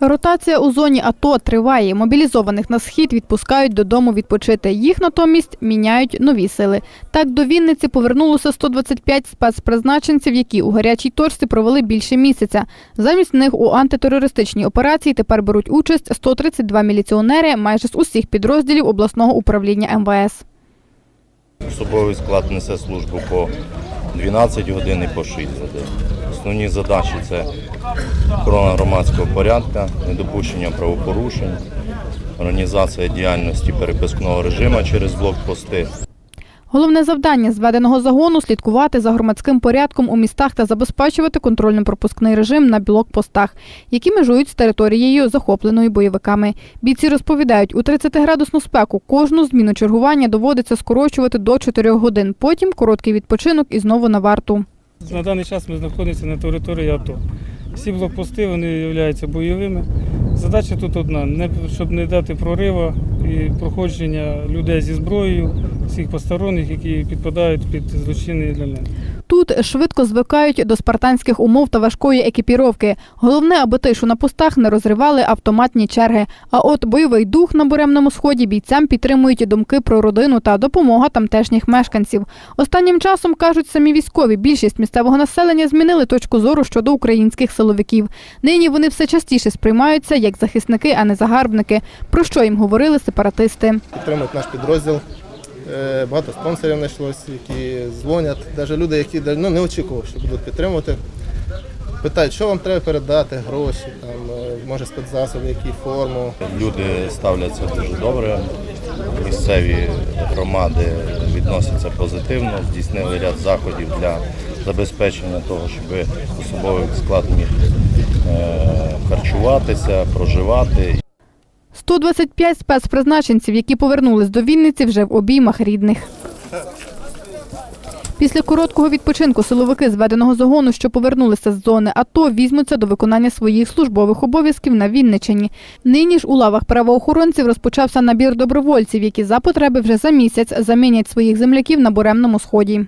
Ротація у зоні АТО триває. Мобілізованих на схід відпускають додому відпочити. Їх натомість міняють нові сили. Так до Вінниці повернулося 125 спецпризначенців, які у гарячій точці провели більше місяця. Замість них у антитерористичній операції тепер беруть участь 132 міліціонери майже з усіх підрозділів обласного управління МВС. Особовий склад несе службу по 12 годин і по 6 годин. Основні задачі це охорона громадського порядку, недопущення правопорушень, організація діяльності перепискного режиму через блокпости. Головне завдання зведеного загону слідкувати за громадським порядком у містах та забезпечувати контрольно-пропускний режим на блокпостах, які межують з територією, захопленою бойовиками. Бійці розповідають, у 30-градусну спеку кожну зміну чергування доводиться скорочувати до 4 годин. Потім короткий відпочинок і знову на варту. На даний час ми знаходимося на території АТО. Всі блокпости вони являються бойовими. Задача тут одна, щоб не дати прорива проходження людей зі зброєю, всіх посторонніх, які підпадають під злочинні елементи. Тут швидко звикають до спартанських умов та важкої екіпіровки. Головне, аби тишу на постах не розривали автоматні черги. А от бойовий дух на буремному сході бійцям підтримують думки про родину та допомога тамтешніх мешканців. Останнім часом кажуть самі військові, більшість місцевого населення змінили точку зору щодо українських силовиків. Нині вони все частіше сприймаються як захисники, а не загарбники. Про що їм говорили сепаратисти. підтримують наш підрозділ. Е, Багато спонсорів знайшлось, які дзвонять. Навіть люди, які ну, не очікував, що будуть підтримувати. Питають, що вам треба передати, гроші, там, е, може спецзасоби, які форму. Люди ставляться дуже добре. Місцеві громади відносяться позитивно, здійснили ряд заходів для забезпечення того, щоб особовий склад міг е, харчуватися, проживати. 125 спецпризначенців, які повернулись до Вінниці, вже в обіймах рідних. Після короткого відпочинку силовики зведеного загону, що повернулися з зони АТО, візьмуться до виконання своїх службових обов'язків на Вінниччині. Нині ж у лавах правоохоронців розпочався набір добровольців, які за потреби вже за місяць замінять своїх земляків на буремному сході.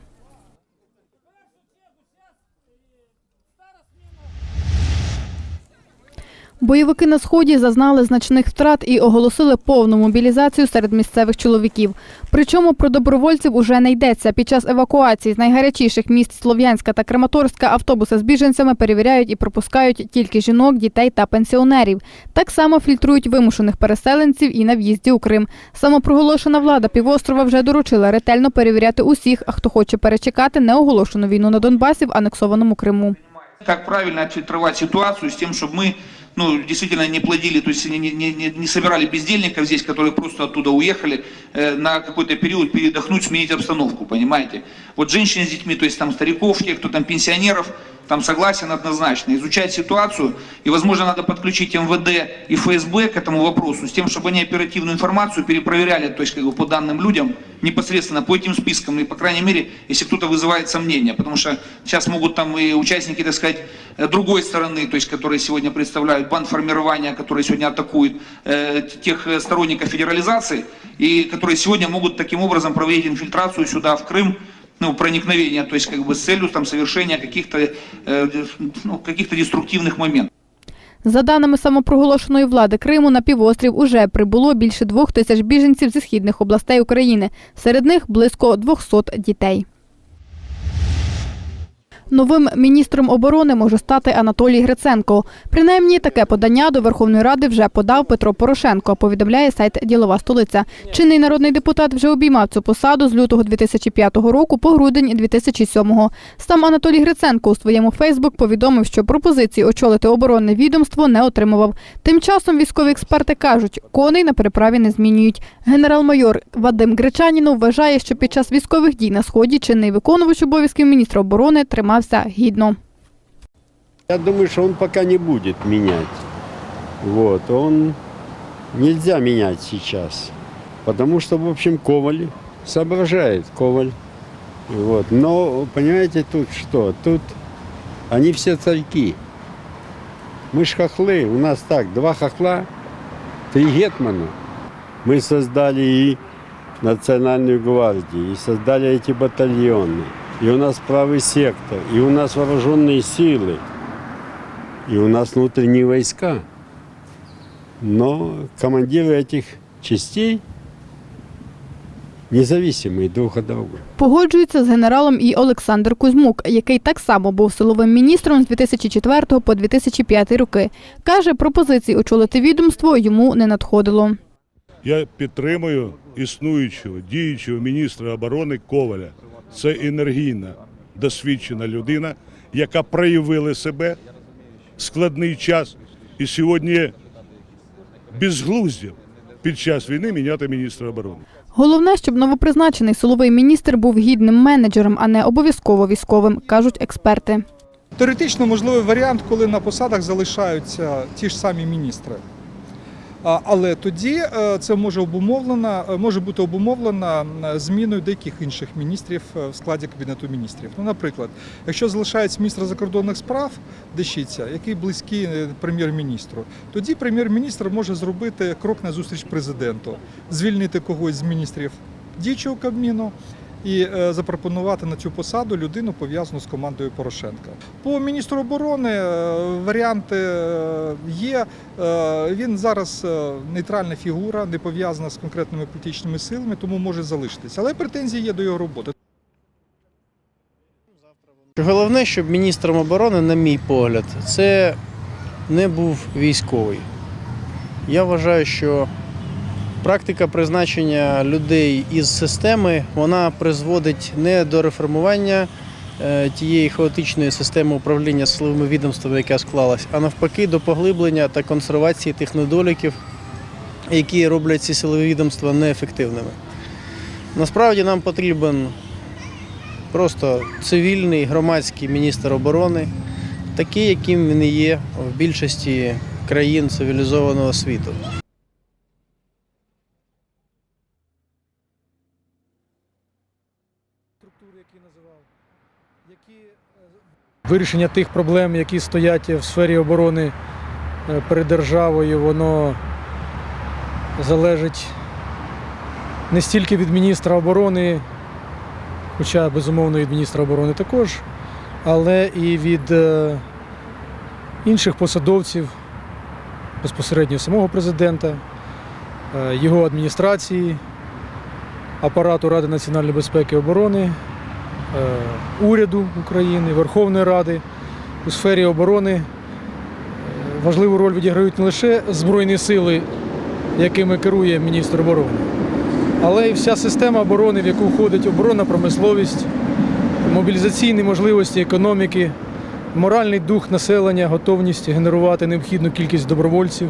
Бойовики на сході зазнали значних втрат і оголосили повну мобілізацію серед місцевих чоловіків. Причому про добровольців уже не йдеться. Під час евакуації з найгарячіших міст Слов'янська та Краматорська автобуси з біженцями перевіряють і пропускають тільки жінок, дітей та пенсіонерів. Так само фільтрують вимушених переселенців і на в'їзді у Крим. Самопроголошена влада півострова вже доручила ретельно перевіряти усіх, хто хоче перечекати неоголошену війну на Донбасі в анексованому Криму. как правильно отфильтровать ситуацию с тем, чтобы мы ну, действительно не плодили, то есть не, не, не, не собирали бездельников здесь, которые просто оттуда уехали э, на какой-то период передохнуть, сменить обстановку, понимаете? Вот женщины с детьми, то есть там стариков, тех, кто там пенсионеров, там согласен однозначно. Изучать ситуацию, и, возможно, надо подключить МВД и ФСБ к этому вопросу, с тем, чтобы они оперативную информацию перепроверяли, то есть как бы по данным людям, непосредственно по этим спискам, и, по крайней мере, если кто-то вызывает сомнения, потому что сейчас могут там и участники, так сказать, э, другой стороны, то есть которые сегодня представляют бандформирования, которые сегодня атакуют э, тех э, сторонников федерализации, и которые сегодня могут таким образом проводить инфильтрацию сюда, в Крым, ну, проникновения, то есть как бы с целью там совершения каких-то э, ну, каких-то деструктивных моментов. За даними самопроголошеної влади Криму, на півострів уже прибуло більше двох тисяч біженців зі східних областей України. Серед них близько 200 дітей. Новим міністром оборони може стати Анатолій Гриценко. Принаймні, таке подання до Верховної Ради вже подав Петро Порошенко, повідомляє сайт Ділова столиця. Чинний народний депутат вже обіймав цю посаду з лютого 2005 року по грудень 2007. Сам Анатолій Гриценко у своєму Фейсбук повідомив, що пропозиції очолити оборонне відомство не отримував. Тим часом військові експерти кажуть, коней на переправі не змінюють. Генерал-майор Вадим Гречанінов вважає, що під час військових дій на сході чинний виконувач обов'язків міністра оборони тримався гідно. Я думаю, что он пока не будет менять. Вот, он нельзя менять сейчас. Потому что, в общем, Коваль соображает, Коваль. Вот. Но, понимаете, тут что? Тут они все царьки. Мы ж хохлы, у нас так, два хохла, три гетмана. Мы создали и Национальную гвардию, и создали эти батальоны. И у нас правый сектор, и у нас вооруженные силы, и у нас внутренние войска. Но командиры этих частей независимые друг от друга. Погоджується з генералом і Олександр Кузьмук, який так само був силовим міністром з 2004 по 2005 роки. Каже, пропозицій очолити відомство йому не надходило. Я підтримую існуючого діючого міністра оборони Коваля. Це енергійна, досвідчена людина, яка проявила себе в складний час і сьогодні безглуздя під час війни міняти міністра оборони. Головне, щоб новопризначений силовий міністр був гідним менеджером, а не обов'язково військовим, кажуть експерти. Теоретично можливий варіант, коли на посадах залишаються ті ж самі міністри. Але тоді е, це може обумовлено, е, може бути обумовлено зміною деяких інших міністрів е, в складі кабінету міністрів. Ну, наприклад, якщо залишається міністр закордонних справ Дещиця, який близький прем'єр-міністру, тоді прем'єр-міністр може зробити крок на зустріч президенту, звільнити когось з міністрів діючого кабміну і е, запропонувати на цю посаду людину пов'язану з командою Порошенка. По міністру оборони е, варіанти е, є. Він зараз нейтральна фігура, не пов'язана з конкретними політичними силами, тому може залишитися. Але претензії є до його роботи. Головне, щоб міністром оборони, на мій погляд, це не був військовий. Я вважаю, що практика призначення людей із системи вона призводить не до реформування е, тієї хаотичної системи управління силовими відомствами, яка склалась, а навпаки до поглиблення та консервації тих недоліків, які роблять ці силові відомства неефективними. Насправді нам потрібен просто цивільний громадський міністр оборони, такий, яким він і є в більшості країн цивілізованого світу. Вирішення тих проблем, які стоять в сфері оборони е, перед державою, воно залежить не стільки від міністра оборони, хоча безумовно від міністра оборони також, але і від е, інших посадовців, безпосередньо самого президента, е, його адміністрації, апарату Ради національної безпеки і оборони уряду України, Верховної Ради у сфері оборони е, важливу роль відіграють не лише Збройні сили, якими керує міністр оборони, але й вся система оборони, в яку входить оборонна промисловість, мобілізаційні можливості економіки, моральний дух населення, готовність генерувати необхідну кількість добровольців.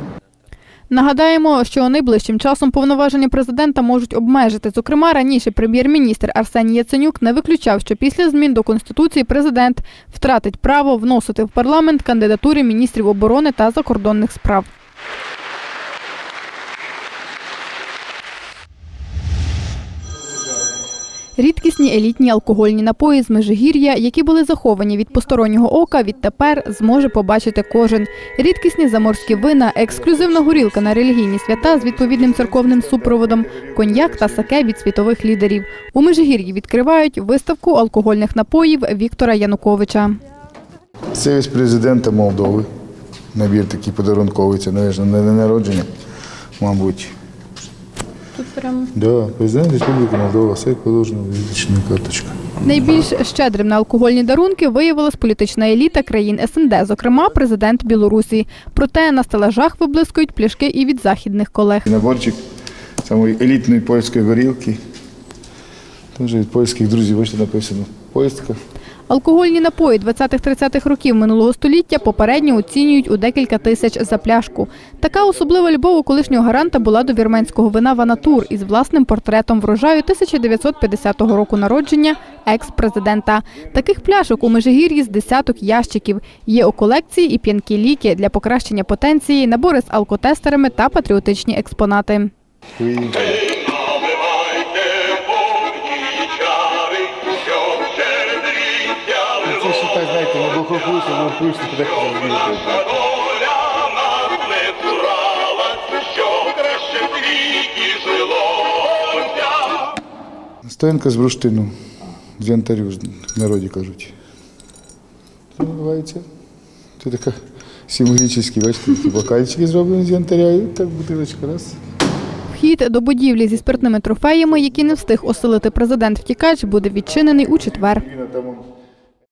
Нагадаємо, що найближчим часом повноваження президента можуть обмежити. Зокрема, раніше прем'єр-міністр Арсеній Яценюк не виключав, що після змін до конституції президент втратить право вносити в парламент кандидатури міністрів оборони та закордонних справ. Рідкісні елітні алкогольні напої з Межигір'я, які були заховані від постороннього ока, відтепер зможе побачити кожен. Рідкісні заморські вина, ексклюзивна горілка на релігійні свята з відповідним церковним супроводом, коньяк та саке від світових лідерів. У Межигір'ї відкривають виставку алкогольних напоїв Віктора Януковича. Це від президента Молдови. Набір такий подарунковий, це день народження, мабуть. Тут прям Да, президент Республіки Молдова, все як положено, візична карточка. найбільш щедрим на алкогольні дарунки виявилась політична еліта країн СНД, зокрема президент Білорусі. Проте на стелажах виблискують пляшки і від західних колег. Наборчик самої елітної польської горілки. Теж від польських друзів, бачите, написано польська. Алкогольні напої 20-30-х років минулого століття попередньо оцінюють у декілька тисяч за пляшку. Така особлива любов у колишнього гаранта була до вірменського вина Ванатур із власним портретом врожаю 1950 року народження екс-президента. Таких пляшок у Межигір'ї з десяток ящиків. Є у колекції і п'янкі ліки для покращення потенції, набори з алкотестерами та патріотичні експонати. Не бухопусно, не вкусно, так Стоянка з бурштину, з янтарю, в народі кажуть. Це називається. Це така Символічні, бачите, такі бокальчики зроблені з янтаря, і так бутилочка раз. Вхід до будівлі зі спиртними трофеями, які не встиг оселити президент втікач, буде відчинений у четвер.